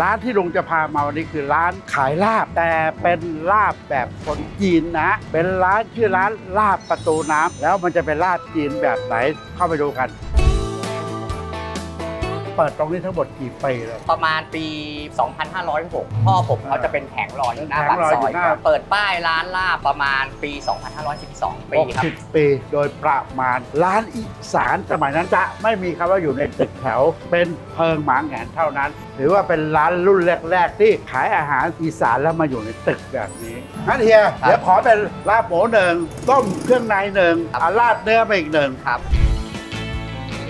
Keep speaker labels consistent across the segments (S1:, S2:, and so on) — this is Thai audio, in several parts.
S1: ร้านที่ลุงจะพามาวันนี้คือร้านขายลาบ แต่เป็นลาบแบบคนจีนนะ เป็นร้านชื่อร้านลาบประตูน้ำแล้วมันจะเป็นลาบจีนแบบไหนเข้าไปดูกัน เปิดตรงนี้ทั้งหมดกี่ปีแล้ว
S2: ประมาณปี 2506 พ่อผมเขาจะเป็นแผงลอยอยู่หน้า
S1: แผ
S2: ปางก
S1: ลอย
S2: ซ
S1: อ
S2: อยู่ย
S1: หน้า
S2: ครับเปิดป้ายร้านลาบประมาณปี 2512 ปีครับ
S1: 60 ปีโดยประมาณ ร้านอีสานสมัยนั้นจะไม่มีคำว่าอยู่ในตึกแถว เป็นเพิงหมางแหนเท่านั้น ถือว่าเป็นร้านรุ่นแรก ๆ ที่ขายอาหารอีสานแล้วมาอยู่ในตึกแบบนี้งั้นเฮีย
S2: ครับ
S1: เดี๋ยวขอเป็นลาบหมูหนึ่งต้มเครื่องในหนึ่ง
S2: ครับ
S1: อาลาดเนื้อไปอีกหนึ่ง
S2: ครับ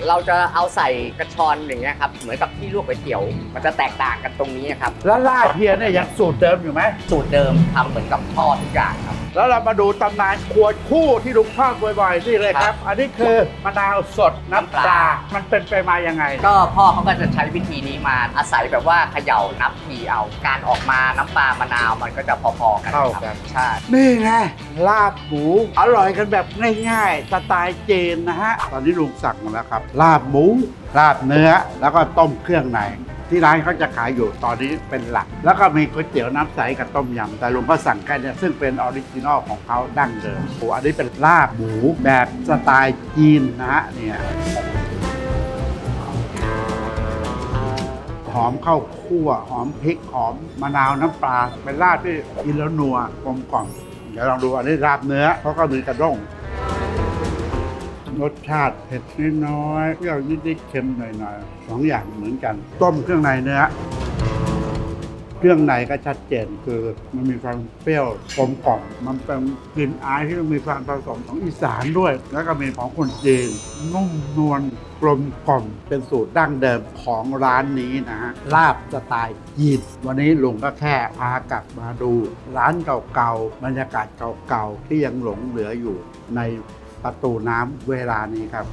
S2: เราจะเอาใส่กระชอนอย่างเงี้ยครับเหมือนกับที่ลวกก๋วยเตี๋ยว มันจะแตกต่างกันตรงนี้ครับ
S1: แล้วลาบเฮียเนี่ยยังสูตรเดิมอยู่ไหม
S2: สูตรเดิมทำเหมือนกับพ่อทุกอย่างครับ
S1: แล้วเรามาดูตำนานขวดคู่ที่ลุงชอบบ่อยๆนี่เลยครับ อันนี้คือมะนาวสดน้ำปลา มันเป็นไปมายังไง
S2: ก็พ่อเขาก็จะใช้วิธีนี้มาอาศัยแบบว่าเขย่านับทีเอาการออกมาน้ำปลามะนาวมันก็จะพอๆกัน
S1: เท่า
S2: ครับ
S1: กัน
S2: ใช่
S1: นี่ไงลาบหมูอร่อยกันแบบง่ายๆสไตล์จีนนะฮะ ตอนนี้ลุงสั่งมาแล้วครับลาบหมูลาบเนื้อ แล้วก็ต้มเครื่องในที่ร้านเขาจะขายอยู่ตอนนี้เป็นหลัก แล้วก็มีก๋วยเตี๋ยวน้ำใสกับต้มยำแต่ลุงก็สั่งแค่เนี้ซึ่งเป็นออริจินอลของเขาดั้งเดิมโอ้อันนี้เป็นลาบหมูแบบสไตล์จีนนะฮะเนี่ยหอมข้าวคั่ว หอมพริก หอมมะนาวน้ำปลา เป็นราดที่กินแล้วนัวกลมกล่อมเดี๋ยวลองดูอันนี้ราบเนื้อเขาก็มีกระด้ง รสชาติเผ็ดนิดน้อยเปรี้ยวนิดๆเค็มหน่อยๆสองอย่างเหมือนกัน ต้มเครื่องในเนื้อเครื่องในก็ชัดเจนคือมันมีความเปรี้ยวกลมกล่อมมันเป็นกลิ่นอายที่มันมีความผสมของอีสานด้วย แล้วก็มีของคนจีนนุ่มนวลกลมกล่อมเป็นสูตรดั้งเดิมของร้านนี้นะฮะลาบสไตล์จีนวันนี้ลุงก็แค่พากลับมาดู ร้านเก่าๆบรรยากาศเก่าๆที่ยังหลงเหลืออยู่ใน ประตูน้ำเวลานี้ครับ